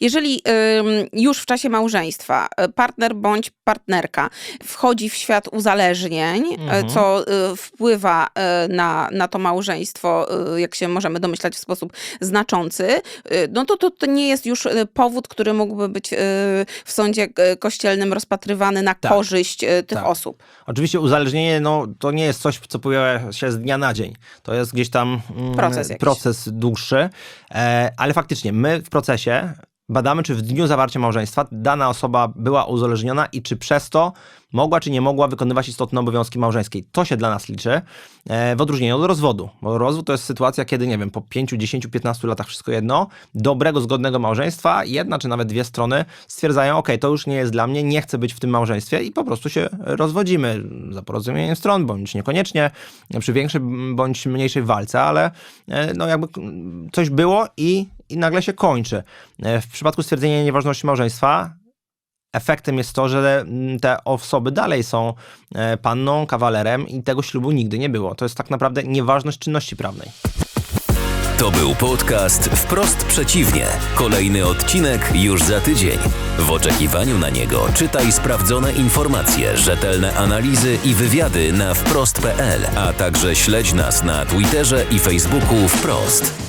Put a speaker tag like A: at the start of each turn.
A: Jeżeli już w czasie małżeństwa y, partner bądź partnerka wchodzi w świat uzależnień, y,
B: Mhm.
A: co y, wpływa na, na to małżeństwo, jak się możemy domyślać, w sposób znaczący, no to, to to nie jest już powód, który mógłby być w sądzie kościelnym rozpatrywany na
B: Tak.
A: korzyść tych
B: Tak.
A: osób.
B: Oczywiście uzależnienie no, to nie jest coś, co pojawia się z dnia na dzień. To jest gdzieś tam mm,
A: Proces
B: proces dłuższy, e, ale faktycznie my w procesie badamy, czy w dniu zawarcia małżeństwa dana osoba była uzależniona i czy przez to mogła czy nie mogła wykonywać istotne obowiązki małżeńskie. To się dla nas liczy e, w odróżnieniu od rozwodu. Bo rozwód to jest sytuacja, kiedy nie wiem, po 5, 10, 15 latach wszystko jedno, dobrego, zgodnego małżeństwa, jedna czy nawet dwie strony stwierdzają, ok, to już nie jest dla mnie, nie chcę być w tym małżeństwie i po prostu się rozwodzimy za porozumieniem stron, bądź niekoniecznie, przy większej bądź mniejszej walce, ale e, no jakby mm, coś było i, i nagle się kończy. E, W przypadku stwierdzenia nieważności małżeństwa efektem jest to, że mm, te osoby dalej są e, panną, kawalerem i tego ślubu nigdy nie było. To jest tak naprawdę nieważność czynności prawnej.
C: To był podcast Wprost Przeciwnie. Kolejny odcinek już za tydzień. W oczekiwaniu na niego czytaj sprawdzone informacje, rzetelne analizy i wywiady na wprost.pl, a także śledź nas na Twitterze i Facebooku Wprost.